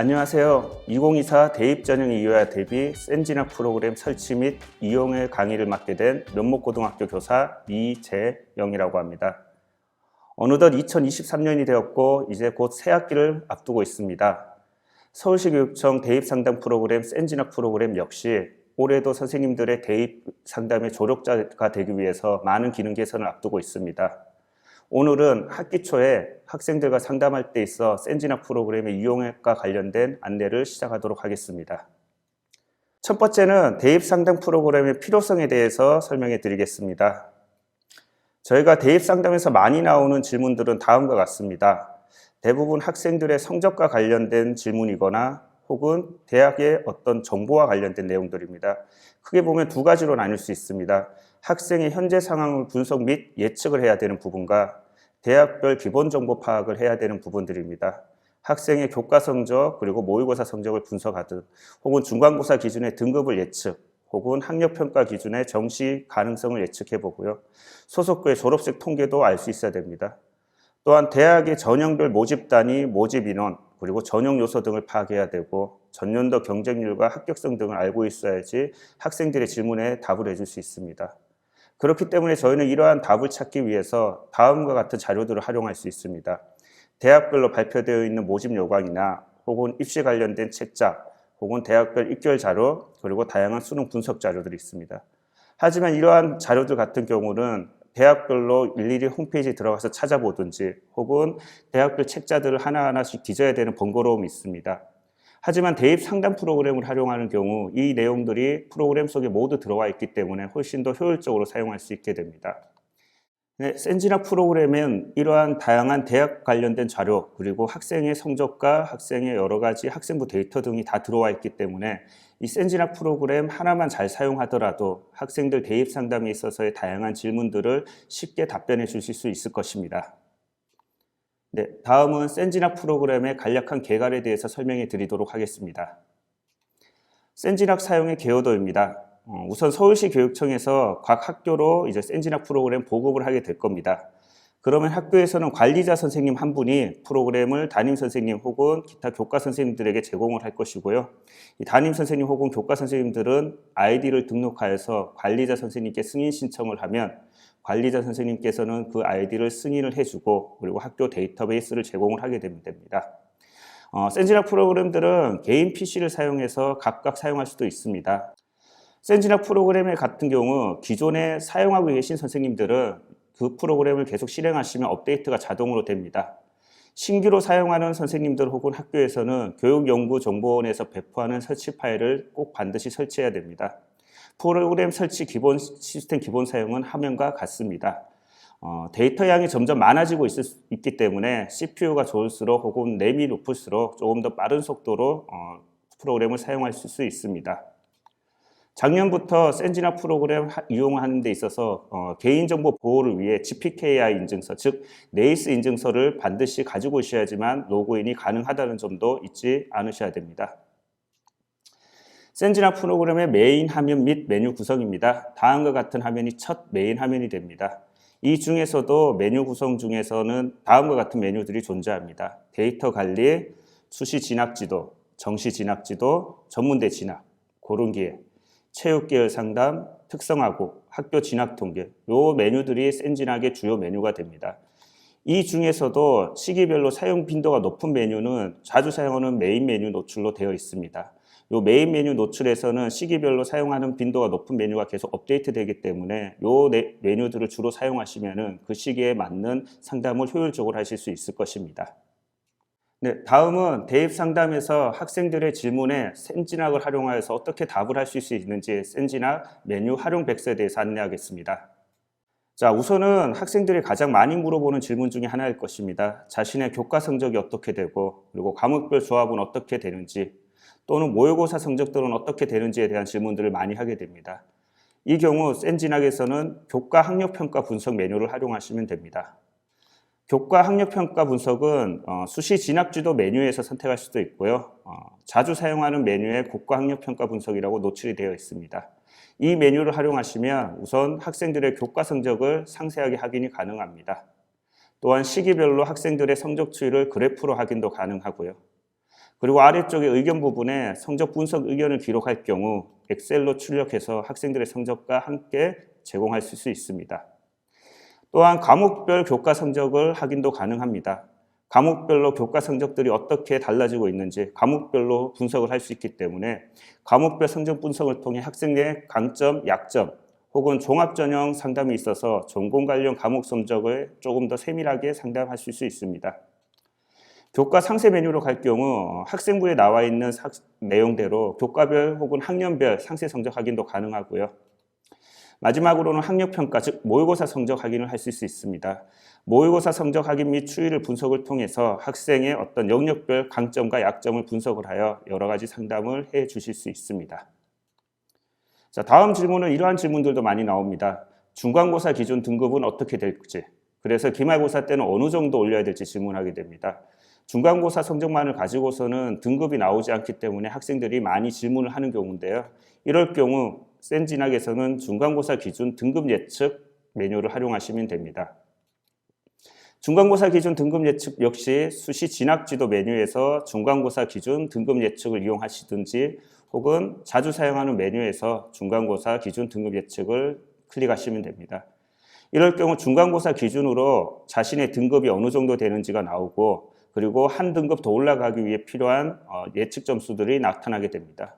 안녕하세요. 2024 대입 전형 이유와 대비 센진학 프로그램 설치 및 이용의 강의를 맡게 된 면목고등학교 교사 이재영이라고 합니다. 어느덧 2023년이 되었고 이제 곧 새 학기를 앞두고 있습니다. 서울시 교육청 대입 상담 프로그램 센진학 프로그램 역시 올해도 선생님들의 대입 상담의 조력자가 되기 위해서 많은 기능 개선을 앞두고 있습니다. 오늘은 학기 초에 학생들과 상담할 때 있어 센진학 프로그램의 이용과 관련된 안내를 시작하도록 하겠습니다. 첫 번째는 대입 상담 프로그램의 필요성에 대해서 설명해 드리겠습니다. 저희가 대입 상담에서 많이 나오는 질문들은 다음과 같습니다. 대부분 학생들의 성적과 관련된 질문이거나 혹은 대학의 어떤 정보와 관련된 내용들입니다. 크게 보면 두 가지로 나눌 수 있습니다. 학생의 현재 상황을 분석 및 예측을 해야 되는 부분과 대학별 기본 정보 파악을 해야 되는 부분들입니다. 학생의 교과 성적 그리고 모의고사 성적을 분석하듯 혹은 중간고사 기준의 등급을 예측 혹은 학력평가 기준의 정시 가능성을 예측해 보고요. 소속교의 졸업식 통계도 알 수 있어야 됩니다. 또한 대학의 전형별 모집 단위, 모집 인원, 그리고 전형 요소 등을 파악해야 되고 전년도 경쟁률과 합격성 등을 알고 있어야지 학생들의 질문에 답을 해줄 수 있습니다. 그렇기 때문에 저희는 이러한 답을 찾기 위해서 다음과 같은 자료들을 활용할 수 있습니다. 대학별로 발표되어 있는 모집 요강이나 혹은 입시 관련된 책자, 혹은 대학별 입결 자료, 그리고 다양한 수능 분석 자료들이 있습니다. 하지만 이러한 자료들 같은 경우는 대학별로 일일이 홈페이지에 들어가서 찾아보든지 혹은 대학별 책자들을 하나하나씩 뒤져야 되는 번거로움이 있습니다. 하지만 대입 상담 프로그램을 활용하는 경우 이 내용들이 프로그램 속에 모두 들어와 있기 때문에 훨씬 더 효율적으로 사용할 수 있게 됩니다. 네, 센지나 프로그램은 이러한 다양한 대학 관련된 자료 그리고 학생의 성적과 학생의 여러 가지 학생부 데이터 등이 다 들어와 있기 때문에 이 센지나 프로그램 하나만 잘 사용하더라도 학생들 대입 상담에 있어서의 다양한 질문들을 쉽게 답변해 주실 수 있을 것입니다. 네, 다음은 센지나 프로그램의 간략한 개괄에 대해서 설명해 드리도록 하겠습니다. 센지락 사용의 개요도입니다. 어, 우선 서울시 교육청에서 각 학교로 이제 센지락 프로그램 보급을 하게 될 겁니다. 그러면 학교에서는 관리자 선생님 한 분이 프로그램을 담임 선생님 혹은 기타 교과 선생님들에게 제공을 할 것이고요. 이 담임 선생님 혹은 교과 선생님들은 아이디를 등록하여서 관리자 선생님께 승인 신청을 하면 관리자 선생님께서는 그 아이디를 승인을 해주고 그리고 학교 데이터베이스를 제공을 하게 되면 됩니다. 어, 센지락 프로그램들은 개인 PC를 사용해서 각각 사용할 수도 있습니다. 센지락 프로그램 같은 경우 기존에 사용하고 계신 선생님들은 그 프로그램을 계속 실행하시면 업데이트가 자동으로 됩니다. 신규로 사용하는 선생님들 혹은 학교에서는 교육연구정보원에서 배포하는 설치 파일을 꼭 반드시 설치해야 됩니다. 프로그램 설치 기본 시스템 기본 사용은 화면과 같습니다. 어, 데이터 양이 점점 많아지고 있을, 있기 때문에 CPU가 좋을수록 혹은 램이 높을수록 조금 더 빠른 속도로 어, 프로그램을 사용할 수 있습니다. 작년부터 센지나 프로그램 이용하는 데 있어서 어, 개인정보 보호를 위해 GPKI 인증서, 즉 네이스 인증서를 반드시 가지고 오셔야지만 로그인이 가능하다는 점도 잊지 않으셔야 됩니다. 센지나 프로그램의 메인 화면 및 메뉴 구성입니다. 다음과 같은 화면이 첫 메인 화면이 됩니다. 이 중에서도 메뉴 구성 중에서는 다음과 같은 메뉴들이 존재합니다. 데이터 관리, 수시 진학 지도, 정시 진학 지도, 전문대 진학, 고른기회, 체육 계열 상담, 특성화고, 학교 진학 통계 요 메뉴들이 센진학의 주요 메뉴가 됩니다. 이 중에서도 시기별로 사용 빈도가 높은 메뉴는 자주 사용하는 메인 메뉴 노출로 되어 있습니다. 요 메인 메뉴 노출에서는 시기별로 사용하는 빈도가 높은 메뉴가 계속 업데이트 되기 때문에 요 메뉴들을 주로 사용하시면 그 시기에 맞는 상담을 효율적으로 하실 수 있을 것입니다. 네, 다음은 대입 상담에서 학생들의 질문에 센진학을 활용하여서 어떻게 답을 할수 있는지 센진학 메뉴 활용 백서에 대해서 안내하겠습니다. 자, 우선은 학생들이 가장 많이 물어보는 질문 중에 하나일 것입니다. 자신의 교과 성적이 어떻게 되고, 그리고 과목별 조합은 어떻게 되는지, 또는 모의고사 성적들은 어떻게 되는지에 대한 질문들을 많이 하게 됩니다. 이 경우 센진학에서는 교과 학력평가 분석 메뉴를 활용하시면 됩니다. 교과 학력평가 분석은 어, 수시 진학지도 메뉴에서 선택할 수도 있고요. 어, 자주 사용하는 메뉴에 국가 학력평가 분석이라고 노출이 되어 있습니다. 이 메뉴를 활용하시면 우선 학생들의 교과 성적을 상세하게 확인이 가능합니다. 또한 시기별로 학생들의 성적 추이를 그래프로 확인도 가능하고요. 그리고 아래쪽에 의견 부분에 성적 분석 의견을 기록할 경우 엑셀로 출력해서 학생들의 성적과 함께 제공할 수 있습니다. 또한 과목별 교과 성적을 확인도 가능합니다. 과목별로 교과 성적들이 어떻게 달라지고 있는지 과목별로 분석을 할 수 있기 때문에 과목별 성적 분석을 통해 학생의 강점, 약점 혹은 종합 전형 상담이 있어서 전공 관련 과목 성적을 조금 더 세밀하게 상담하실 수 있습니다. 교과 상세 메뉴로 갈 경우 학생부에 나와 있는 학- 내용대로 교과별 혹은 학년별 상세 성적 확인도 가능하고요. 마지막으로는 학력평가, 즉 모의고사 성적 확인을 하실 수 있습니다. 모의고사 성적 확인 및 추이를 분석을 통해서 학생의 어떤 영역별 강점과 약점을 분석을 하여 여러 가지 상담을 해 주실 수 있습니다. 자, 다음 질문은 이러한 질문들도 많이 나옵니다. 중간고사 기준 등급은 어떻게 될지, 그래서 기말고사 때는 어느 정도 올려야 될지 질문하게 됩니다. 중간고사 성적만을 가지고서는 등급이 나오지 않기 때문에 학생들이 많이 질문을 하는 경우인데요. 이럴 경우 센진학에서는 중간고사 기준 등급 예측 메뉴를 활용하시면 됩니다. 중간고사 기준 등급 예측 역시 수시 진학지도 메뉴에서 중간고사 기준 등급 예측을 이용하시든지 혹은 자주 사용하는 메뉴에서 중간고사 기준 등급 예측을 클릭하시면 됩니다. 이럴 경우 중간고사 기준으로 자신의 등급이 어느 정도 되는지가 나오고 그리고 한 등급 더 올라가기 위해 필요한 어, 예측 점수들이 나타나게 됩니다.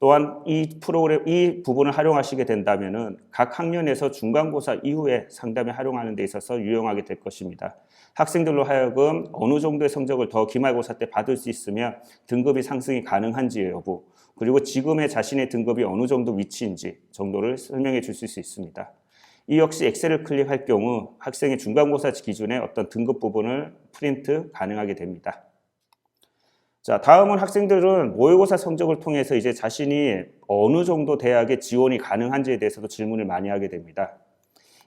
또한 이 프로그램 이 부분을 활용하시게 된다면은 각 학년에서 중간고사 이후에 상담에 활용하는 데 있어서 유용하게 될 것입니다. 학생들로 하여금 어느 정도의 성적을 더 기말고사 때 받을 수 있으면 등급이 상승이 가능한지 여부 그리고 지금의 자신의 등급이 어느 정도 위치인지 정도를 설명해 주실 수 있습니다. 이 역시 엑셀을 클릭할 경우 학생의 중간고사 기준의 어떤 등급 부분을 프린트 가능하게 됩니다. 자, 다음은 학생들은 모의고사 성적을 통해서 이제 자신이 어느 정도 대학에 지원이 가능한지에 대해서도 질문을 많이 하게 됩니다.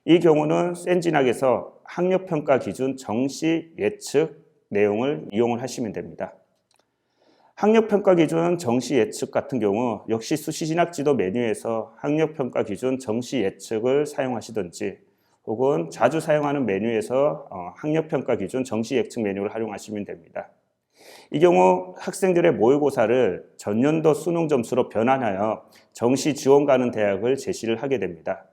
이 경우는 센진학에서 학력평가 기준 정시 예측 내용을 이용을 하시면 됩니다. 학력평가 기준 정시 예측 같은 경우 역시 수시 진학 지도 메뉴에서 학력평가 기준 정시 예측을 사용하시든지 혹은 자주 사용하는 메뉴에서 어, 학력평가 기준 정시 예측 메뉴를 활용하시면 됩니다. 이 경우 학생들의 모의고사를 전년도 수능 점수로 변환하여 정시 지원 가는 대학을 제시를 하게 됩니다.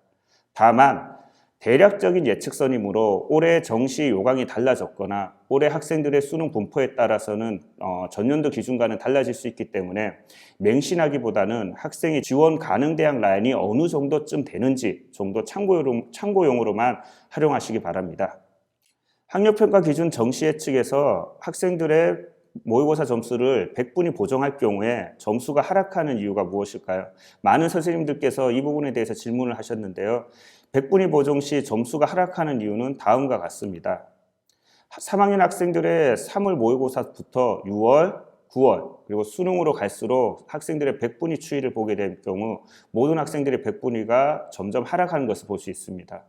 다만 대략적인 예측선이므로 올해 정시 요강이 달라졌거나 올해 학생들의 수능 분포에 따라서는 어, 전년도 기준과는 달라질 수 있기 때문에 맹신하기보다는 학생이 지원 가능 대학 라인이 어느 정도쯤 되는지 정도 참고용, 참고용으로만 활용하시기 바랍니다. 학력평가 기준 정시 예측에서 학생들의 모의고사 점수를 100분이 보정할 경우에 점수가 하락하는 이유가 무엇일까요? 많은 선생님들께서 이 부분에 대해서 질문을 하셨는데요. 100분위 보정 시 점수가 하락하는 이유는 다음과 같습니다. 3학년 학생들의 3월 모의고사부터 6월, 9월 그리고 수능으로 갈수록 학생들의 100분위 추이를 보게 될 경우 모든 학생들의 100분위가 점점 하락하는 것을 볼 수 있습니다.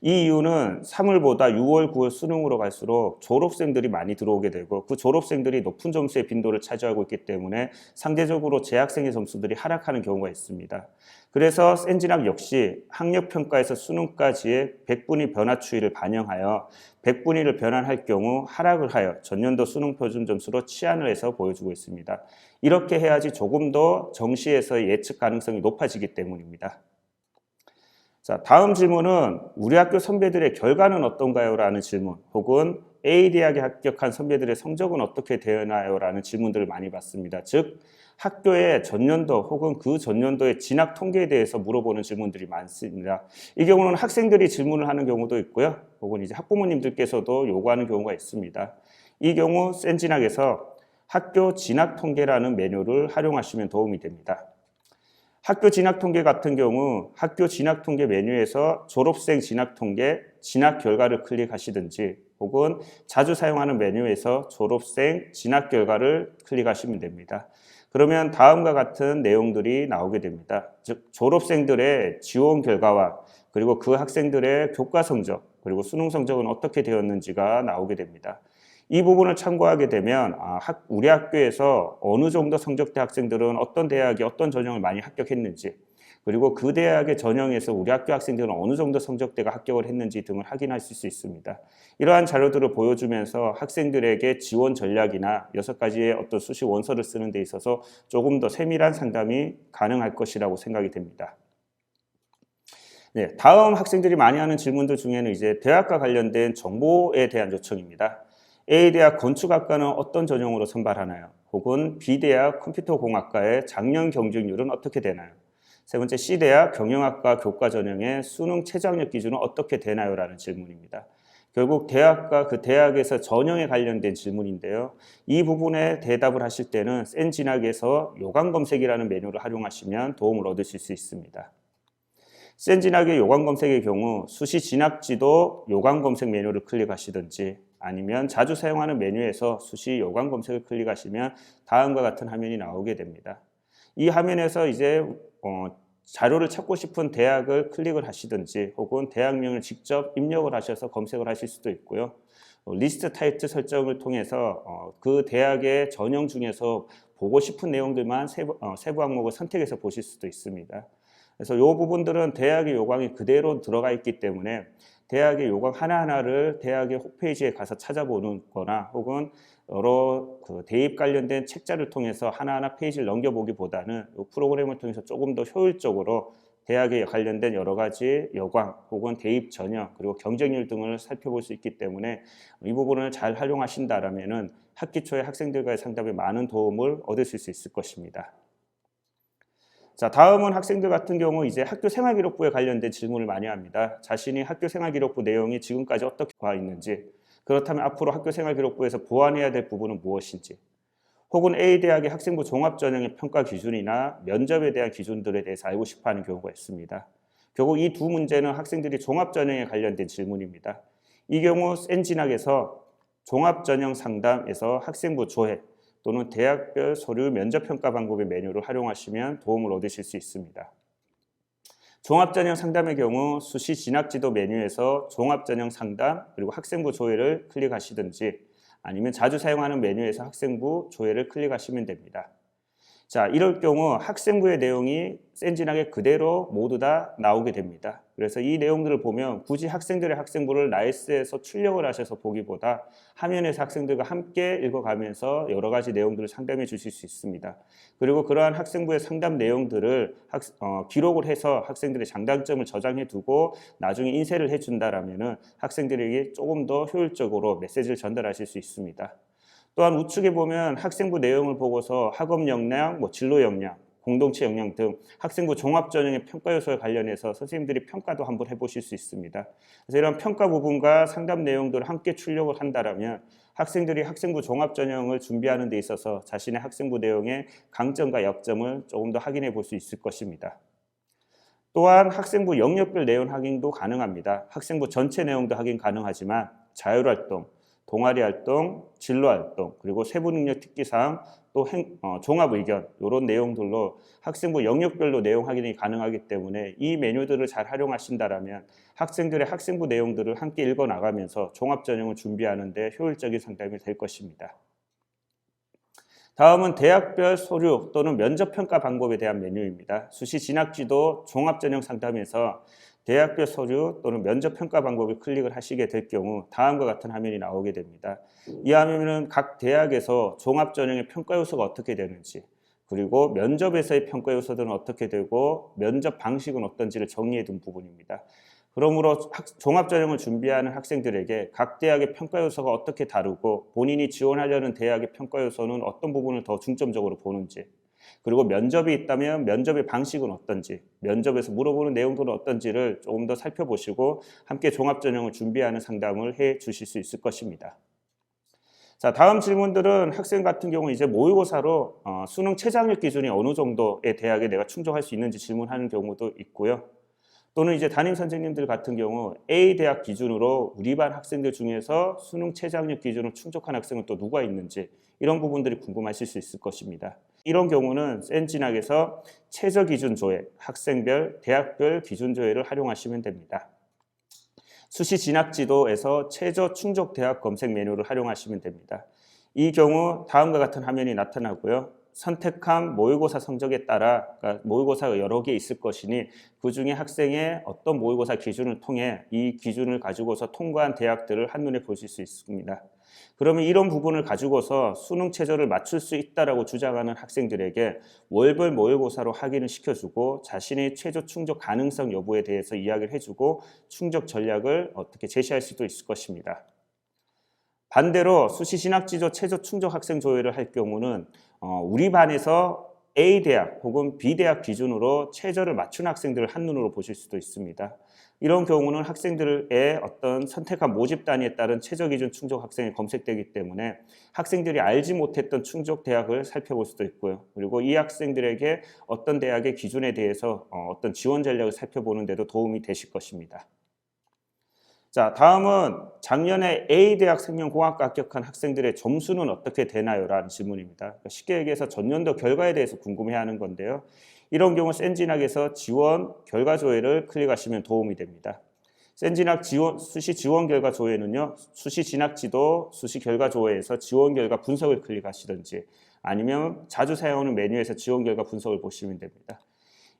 이 이유는 3월보다 6월, 9월 수능으로 갈수록 졸업생들이 많이 들어오게 되고 그 졸업생들이 높은 점수의 빈도를 차지하고 있기 때문에 상대적으로 재학생의 점수들이 하락하는 경우가 있습니다. 그래서 센진학 역시 학력평가에서 수능까지의 100분위 변화 추이를 반영하여 100분위를 변환할 경우 하락을 하여 전년도 수능 표준 점수로 치환을 해서 보여주고 있습니다. 이렇게 해야지 조금 더 정시에서의 예측 가능성이 높아지기 때문입니다. 자, 다음 질문은 우리 학교 선배들의 결과는 어떤가요? 라는 질문 혹은 A 대학에 합격한 선배들의 성적은 어떻게 되나요? 라는 질문들을 많이 받습니다. 즉 학교의 전년도 혹은 그 전년도의 진학 통계에 대해서 물어보는 질문들이 많습니다. 이 경우는 학생들이 질문을 하는 경우도 있고요. 혹은 이제 학부모님들께서도 요구하는 경우가 있습니다. 이 경우 센진학에서 학교 진학 통계라는 메뉴를 활용하시면 도움이 됩니다. 학교 진학 통계 같은 경우 학교 진학 통계 메뉴에서 졸업생 진학 통계, 진학 결과를 클릭하시든지 혹은 자주 사용하는 메뉴에서 졸업생 진학 결과를 클릭하시면 됩니다. 그러면 다음과 같은 내용들이 나오게 됩니다. 즉 졸업생들의 지원 결과와 그리고 그 학생들의 교과 성적 그리고 수능 성적은 어떻게 되었는지가 나오게 됩니다. 이 부분을 참고하게 되면 아, 학, 우리 학교에서 어느 정도 성적대 학생들은 어떤 대학에 어떤 전형을 많이 합격했는지 그리고 그 대학의 전형에서 우리 학교 학생들은 어느 정도 성적대가 합격을 했는지 등을 확인하실 수 있습니다. 이러한 자료들을 보여주면서 학생들에게 지원 전략이나 여섯 가지의 어떤 수시 원서를 쓰는 데 있어서 조금 더 세밀한 상담이 가능할 것이라고 생각이 됩니다. 네, 다음 학생들이 많이 하는 질문들 중에는 이제 대학과 관련된 정보에 대한 요청입니다. A대학 건축학과는 어떤 전형으로 선발하나요? 혹은 B대학 컴퓨터공학과의 작년 경쟁률은 어떻게 되나요? 세 번째 C대학 경영학과 교과 전형의 수능 최저학력 기준은 어떻게 되나요? 라는 질문입니다. 결국 대학과 그 대학에서 전형에 관련된 질문인데요. 이 부분에 대답을 하실 때는 센 진학에서 요강 검색이라는 메뉴를 활용하시면 도움을 얻으실 수 있습니다. 센 진학의 요강 검색의 경우 수시 진학지도 요강 검색 메뉴를 클릭하시든지 아니면 자주 사용하는 메뉴에서 수시 요강 검색을 클릭하시면 다음과 같은 화면이 나오게 됩니다. 이 화면에서 이제 어, 자료를 찾고 싶은 대학을 클릭을 하시든지 혹은 대학명을 직접 입력을 하셔서 검색을 하실 수도 있고요. 어, 리스트 타이틀 설정을 통해서 어, 그 대학의 전형 중에서 보고 싶은 내용들만 세부, 어, 세부 항목을 선택해서 보실 수도 있습니다. 그래서 이 부분들은 대학의 요강이 그대로 들어가 있기 때문에 대학의 요강 하나하나를 대학의 홈페이지에 가서 찾아보는 거나 혹은 여러 그 대입 관련된 책자를 통해서 하나하나 페이지를 넘겨보기보다는 이 프로그램을 통해서 조금 더 효율적으로 대학에 관련된 여러 가지 여광 혹은 대입 전형 그리고 경쟁률 등을 살펴볼 수 있기 때문에 이 부분을 잘 활용하신다라면은 학기 초에 학생들과의 상담에 많은 도움을 얻으실 수 있을 것입니다. 자, 다음은 학생들 같은 경우 이제 학교 생활기록부에 관련된 질문을 많이 합니다. 자신이 학교 생활기록부 내용이 지금까지 어떻게 와 있는지, 그렇다면 앞으로 학교 생활기록부에서 보완해야 될 부분은 무엇인지, 혹은 A 대학의 학생부 종합전형의 평가 기준이나 면접에 대한 기준들에 대해서 알고 싶어 하는 경우가 있습니다. 결국 이 두 문제는 학생들이 종합전형에 관련된 질문입니다. 이 경우 센 진학에서 종합전형 상담에서 학생부 조회, 또는 대학별 서류 면접평가 방법의 메뉴를 활용하시면 도움을 얻으실 수 있습니다. 종합전형 상담의 경우 수시 진학지도 메뉴에서 종합전형 상담 그리고 학생부 조회를 클릭하시든지 아니면 자주 사용하는 메뉴에서 학생부 조회를 클릭하시면 됩니다. 자, 이럴 경우 학생부의 내용이 센진하게 그대로 모두 다 나오게 됩니다. 그래서 이 내용들을 보면 굳이 학생들의 학생부를 나이스에서 출력을 하셔서 보기보다 화면에서 학생들과 함께 읽어가면서 여러 가지 내용들을 상담해 주실 수 있습니다. 그리고 그러한 학생부의 상담 내용들을 학, 어, 기록을 해서 학생들의 장단점을 저장해 두고 나중에 인쇄를 해준다라면 학생들에게 조금 더 효율적으로 메시지를 전달하실 수 있습니다. 또한 우측에 보면 학생부 내용을 보고서 학업 역량, 뭐 진로 역량, 공동체 역량 등 학생부 종합 전형의 평가 요소에 관련해서 선생님들이 평가도 한번 해보실 수 있습니다. 그래서 이런 평가 부분과 상담 내용들을 함께 출력을 한다라면 학생들이 학생부 종합 전형을 준비하는 데 있어서 자신의 학생부 내용의 강점과 약점을 조금 더 확인해 볼 수 있을 것입니다. 또한 학생부 영역별 내용 확인도 가능합니다. 학생부 전체 내용도 확인 가능하지만 자율활동, 동아리 활동, 진로 활동, 그리고 세부 능력 특기 사항, 또 행, 어, 종합 의견 이런 내용들로 학생부 영역별로 내용 확인이 가능하기 때문에 이 메뉴들을 잘 활용하신다라면 학생들의 학생부 내용들을 함께 읽어 나가면서 종합 전형을 준비하는데 효율적인 상담이 될 것입니다. 다음은 대학별 서류 또는 면접 평가 방법에 대한 메뉴입니다. 수시 진학지도 종합 전형 상담에서 대학별 서류 또는 면접 평가 방법을 클릭을 하시게 될 경우 다음과 같은 화면이 나오게 됩니다. 이 화면은 각 대학에서 종합 전형의 평가 요소가 어떻게 되는지 그리고 면접에서의 평가 요소들은 어떻게 되고 면접 방식은 어떤지를 정리해 둔 부분입니다. 그러므로 종합 전형을 준비하는 학생들에게 각 대학의 평가 요소가 어떻게 다르고 본인이 지원하려는 대학의 평가 요소는 어떤 부분을 더 중점적으로 보는지 그리고 면접이 있다면 면접의 방식은 어떤지, 면접에서 물어보는 내용들은 어떤지를 조금 더 살펴보시고 함께 종합 전형을 준비하는 상담을 해 주실 수 있을 것입니다. 자, 다음 질문들은 학생 같은 경우 이제 모의고사로 어, 수능 최저학력 기준이 어느 정도의 대학에 내가 충족할 수 있는지 질문하는 경우도 있고요. 또는 이제 담임 선생님들 같은 경우 A 대학 기준으로 우리 반 학생들 중에서 수능 최저학력 기준을 충족한 학생은 또 누가 있는지 이런 부분들이 궁금하실 수 있을 것입니다. 이런 경우는 센 진학에서 최저 기준 조회, 학생별, 대학별 기준 조회를 활용하시면 됩니다. 수시 진학 지도에서 최저 충족 대학 검색 메뉴를 활용하시면 됩니다. 이 경우 다음과 같은 화면이 나타나고요. 선택한 모의고사 성적에 따라 그러니까 모의고사가 여러 개 있을 것이니 그 중에 학생의 어떤 모의고사 기준을 통해 이 기준을 가지고서 통과한 대학들을 한눈에 보실 수 있습니다. 그러면 이런 부분을 가지고서 수능 최저를 맞출 수 있다라고 주장하는 학생들에게 월별 모의고사로 확인을 시켜주고 자신의 최저 충족 가능성 여부에 대해서 이야기를 해주고 충족 전략을 어떻게 제시할 수도 있을 것입니다. 반대로 수시 진학지조 최저 충족 학생 조회를 할 경우는 어, 우리 반에서 A 대학 혹은 B 대학 기준으로 최저를 맞춘 학생들을 한눈으로 보실 수도 있습니다. 이런 경우는 학생들의 어떤 선택한 모집 단위에 따른 최저 기준 충족 학생이 검색되기 때문에 학생들이 알지 못했던 충족 대학을 살펴볼 수도 있고요. 그리고 이 학생들에게 어떤 대학의 기준에 대해서 어, 어떤 지원 전략을 살펴보는 데도 도움이 되실 것입니다. 자, 다음은 작년에 A 대학 생명공학과 합격한 학생들의 점수는 어떻게 되나요? 라는 질문입니다. 그러니까 쉽게 얘기해서 전년도 결과에 대해서 궁금해하는 건데요. 이런 경우 센진학에서 지원 결과 조회를 클릭하시면 도움이 됩니다. 센진학 지원 수시 지원 결과 조회는요. 수시 진학 지도 수시 결과 조회에서 지원 결과 분석을 클릭하시든지 아니면 자주 사용하는 메뉴에서 지원 결과 분석을 보시면 됩니다.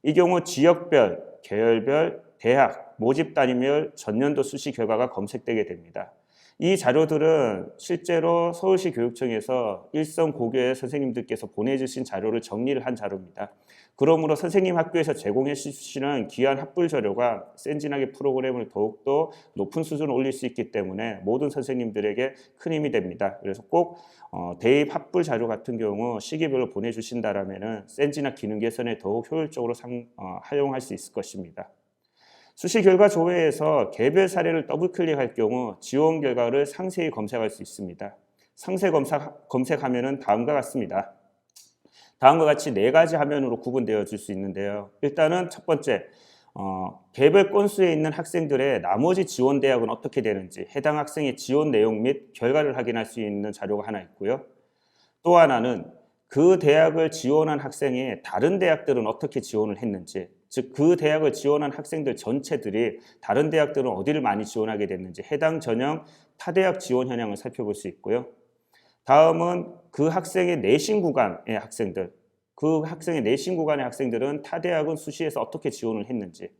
이 경우 지역별, 계열별, 대학, 모집 단위별 전년도 수시 결과가 검색되게 됩니다. 이 자료들은 실제로 서울시 교육청에서 일선 고교의 선생님들께서 보내주신 자료를 정리를 한 자료입니다. 그러므로 선생님 학교에서 제공해 주시는 귀한 합불 자료가 센진하게 프로그램을 더욱더 높은 수준을 올릴 수 있기 때문에 모든 선생님들에게 큰 힘이 됩니다. 그래서 꼭 어, 대입 합불 자료 같은 경우 시기별로 보내주신다라면 센진학 기능 개선에 더욱 효율적으로 상, 어, 수 있을 것입니다. 수시 결과 조회에서 개별 사례를 더블 클릭할 경우 지원 결과를 상세히 검색할 수 있습니다. 상세 검색, 검색하면은 다음과 같습니다. 다음과 같이 네 가지 화면으로 구분되어 줄 수 있는데요. 일단은 첫 번째, 어, 개별 건수에 있는 학생들의 나머지 지원 대학은 어떻게 되는지 해당 학생의 지원 내용 및 결과를 확인할 수 있는 자료가 하나 있고요. 또 하나는 그 대학을 지원한 학생이 다른 대학들은 어떻게 지원을 했는지 즉 그 대학을 지원한 학생들 전체들이 다른 대학들은 어디를 많이 지원하게 됐는지 해당 전형 타대학 지원 현황을 살펴볼 수 있고요. 다음은 그 학생의 내신 구간의 학생들 그 학생의 내신 구간의 학생들은 타 대학은 수시에서 어떻게 지원을 했는지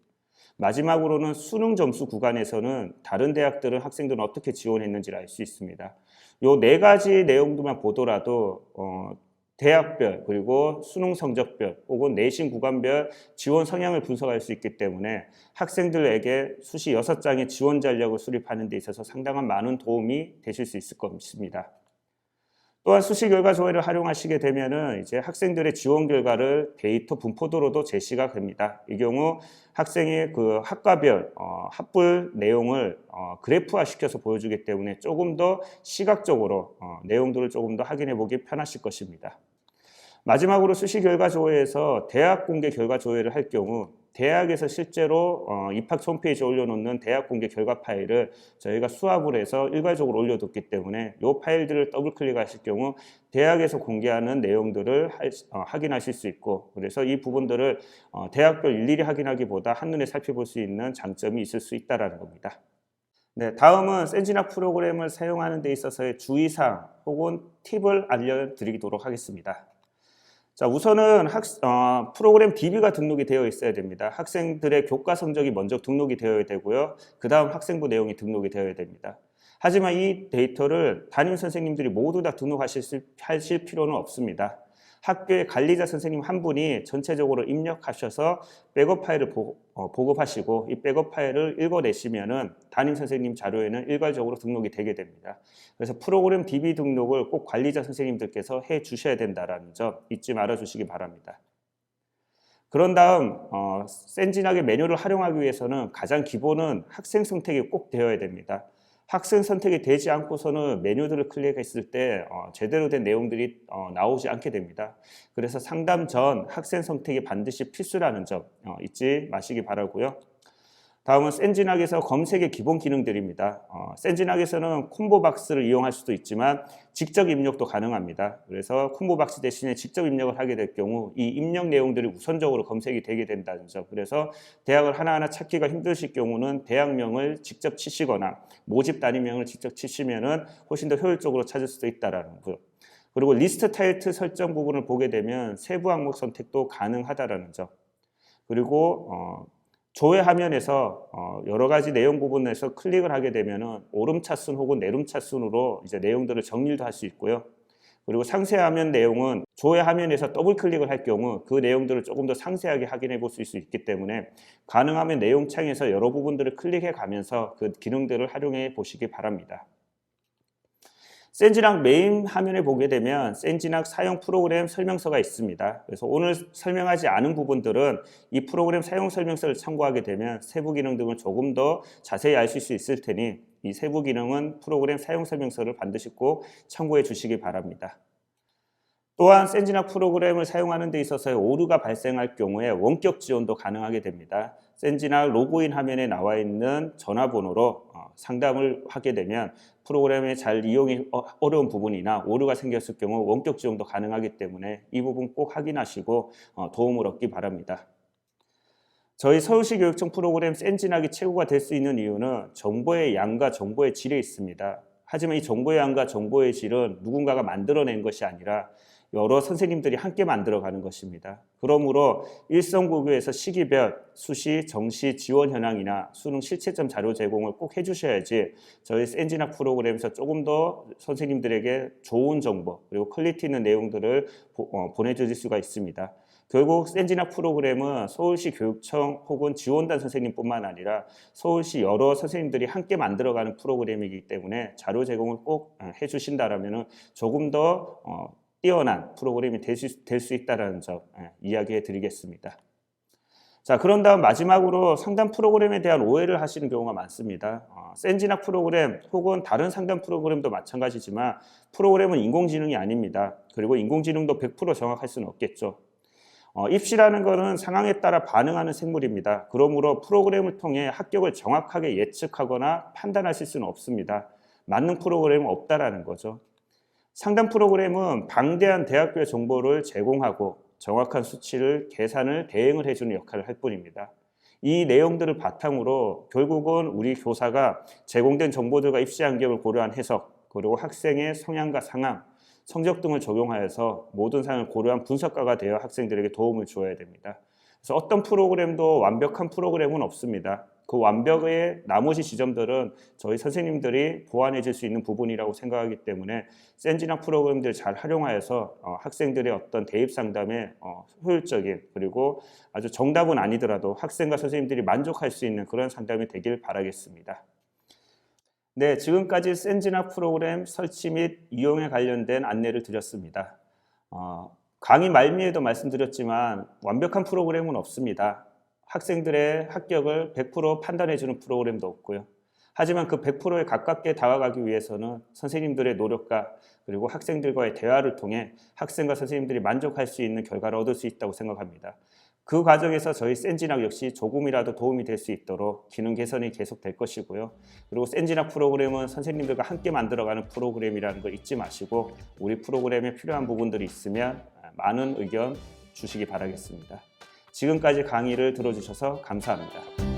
마지막으로는 수능 점수 구간에서는 다른 대학들은 학생들은 어떻게 지원했는지를 알 수 있습니다. 요 네 가지 내용들만 보더라도 어, 대학별 그리고 수능 성적별 혹은 내신 구간별 지원 성향을 분석할 수 있기 때문에 학생들에게 수시 6장의 지원 전략을 수립하는 데 있어서 상당한 많은 도움이 되실 수 있을 것입니다. 또한 수시 결과 조회를 활용하시게 되면은 이제 학생들의 지원 결과를 데이터 분포도로도 제시가 됩니다. 이 경우 학생의 그 학과별 어, 합불 내용을 어, 그래프화 시켜서 보여주기 때문에 조금 더 시각적으로 어, 내용들을 조금 더 확인해 보기 편하실 것입니다. 마지막으로 수시 결과 조회에서 대학 공개 결과 조회를 할 경우 대학에서 실제로 어, 입학 홈페이지에 올려놓는 대학 공개 결과 파일을 저희가 수합을 해서 일괄적으로 올려뒀기 때문에 이 파일들을 더블 클릭하실 경우 대학에서 공개하는 내용들을 할, 어, 확인하실 수 있고 그래서 이 부분들을 어, 대학별 일일이 확인하기보다 한눈에 살펴볼 수 있는 장점이 있을 수 있다는 겁니다. 네, 다음은 센진학 프로그램을 사용하는 데 있어서의 주의사항 혹은 팁을 알려드리도록 하겠습니다. 자, 우선은 학, 어, 프로그램 DB가 등록이 되어 있어야 됩니다. 학생들의 교과 성적이 먼저 등록이 되어야 되고요. 그 다음 학생부 내용이 등록이 되어야 됩니다. 하지만 이 데이터를 담임 선생님들이 모두 다 등록하실 하실 필요는 없습니다. 학교의 관리자 선생님 한 분이 전체적으로 입력하셔서 백업 파일을 보, 어, 보급하시고 이 백업 파일을 읽어내시면은 담임 선생님 자료에는 일괄적으로 등록이 되게 됩니다. 그래서 프로그램 DB 등록을 꼭 관리자 선생님들께서 해 주셔야 된다는 점 잊지 말아 주시기 바랍니다. 그런 다음 어, 센진하게 메뉴를 활용하기 위해서는 가장 기본은 학생 선택이 꼭 되어야 됩니다. 학생 선택이 되지 않고서는 메뉴들을 클릭했을 때 어, 제대로 된 내용들이 어, 나오지 않게 됩니다. 그래서 상담 전 학생 선택이 반드시 필수라는 점 어, 잊지 마시기 바라고요. 다음은 센진학에서 검색의 기본 기능들입니다. 어, 센진학에서는 콤보박스를 이용할 수도 있지만 직접 입력도 가능합니다. 그래서 콤보박스 대신에 직접 입력을 하게 될 경우 이 입력 내용들이 우선적으로 검색이 되게 된다는 점. 그래서 대학을 하나하나 찾기가 힘드실 경우는 대학명을 직접 치시거나 모집 단위명을 직접 치시면은 훨씬 더 효율적으로 찾을 수도 있다라는 거. 그리고 리스트 타이틀 설정 부분을 보게 되면 세부 항목 선택도 가능하다라는 점. 그리고 어, 조회 화면에서 어, 여러 가지 내용 부분에서 클릭을 하게 되면은 오름차순 혹은 내림차순으로 이제 내용들을 정리도 할 수 있고요. 그리고 상세 화면 내용은 조회 화면에서 더블 클릭을 할 경우 그 내용들을 조금 더 상세하게 확인해 볼 수 있기 때문에 가능하면 내용 창에서 여러 부분들을 클릭해 가면서 그 기능들을 활용해 보시기 바랍니다. 센지락 메인 화면에 보게 되면 센지락 사용 프로그램 설명서가 있습니다. 그래서 오늘 설명하지 않은 부분들은 이 프로그램 사용 설명서를 참고하게 되면 세부 기능 등을 조금 더 자세히 아실 수 있을 테니 이 세부 기능은 프로그램 사용 설명서를 반드시 꼭 참고해 주시기 바랍니다. 또한 센지락 프로그램을 사용하는 데 있어서 오류가 발생할 경우에 원격 지원도 가능하게 됩니다. 센지락 로그인 화면에 나와 있는 전화번호로 어, 상담을 하게 되면 프로그램에 잘 이용이 어- 어려운 부분이나 오류가 생겼을 경우 원격 지원도 가능하기 때문에 이 부분 꼭 확인하시고 어, 도움을 얻기 바랍니다. 저희 서울시 교육청 프로그램 센진학이 최고가 될 수 있는 이유는 정보의 양과 정보의 질에 있습니다. 하지만 이 정보의 양과 정보의 질은 누군가가 만들어낸 것이 아니라 여러 선생님들이 함께 만들어가는 것입니다. 그러므로 일성고교에서 시기별, 수시, 정시 지원 현황이나 수능 실체점 자료 제공을 꼭 해주셔야지 저희 센진학 프로그램에서 조금 더 선생님들에게 좋은 정보 그리고 퀄리티 있는 내용들을 보, 어, 보내드릴 수가 있습니다. 결국 센진학 프로그램은 서울시 교육청 혹은 지원단 선생님뿐만 아니라 서울시 여러 선생님들이 함께 만들어가는 프로그램이기 때문에 자료 제공을 꼭 어, 해주신다라면 조금 더 어, 뛰어난 프로그램이 될수 있다는 점 예, 이야기해 드리겠습니다. 자, 그런 다음 마지막으로 상담 프로그램에 대한 오해를 하시는 경우가 많습니다. 어, 센진학 프로그램 혹은 다른 상담 프로그램도 마찬가지지만 프로그램은 인공지능이 아닙니다. 그리고 인공지능도 100% 정확할 수는 없겠죠. 어, 입시라는 것은 상황에 따라 반응하는 생물입니다. 그러므로 프로그램을 통해 합격을 정확하게 예측하거나 판단하실 수는 없습니다. 맞는 프로그램은 없다라는 거죠. 상담 프로그램은 방대한 대학교의 정보를 제공하고 정확한 수치를 계산을 대행을 해주는 역할을 할 뿐입니다. 이 내용들을 바탕으로 결국은 우리 교사가 제공된 정보들과 입시 환경을 고려한 해석 그리고 학생의 성향과 상황, 성적 등을 적용하여서 모든 사항을 고려한 분석가가 되어 학생들에게 도움을 주어야 됩니다. 그래서 어떤 프로그램도 완벽한 프로그램은 없습니다. 그 완벽의 나머지 지점들은 저희 선생님들이 보완해 줄 수 있는 부분이라고 생각하기 때문에 센진학 프로그램들 잘 활용하여서 어, 학생들의 어떤 대입 상담에 어, 효율적인 그리고 아주 정답은 아니더라도 학생과 선생님들이 만족할 수 있는 그런 상담이 되길 바라겠습니다. 네, 지금까지 센진학 프로그램 설치 및 이용에 관련된 안내를 드렸습니다. 어, 강의 말미에도 말씀드렸지만 완벽한 프로그램은 없습니다. 학생들의 합격을 100% 판단해주는 프로그램도 없고요. 하지만 그 100%에 가깝게 다가가기 위해서는 선생님들의 노력과 그리고 학생들과의 대화를 통해 학생과 선생님들이 만족할 수 있는 결과를 얻을 수 있다고 생각합니다. 그 과정에서 저희 센진학 역시 조금이라도 도움이 될 수 있도록 기능 개선이 계속 될 것이고요. 그리고 센진학 프로그램은 선생님들과 함께 만들어가는 프로그램이라는 걸 잊지 마시고 우리 프로그램에 필요한 부분들이 있으면 많은 의견 주시기 바라겠습니다. 지금까지 강의를 들어주셔서 감사합니다.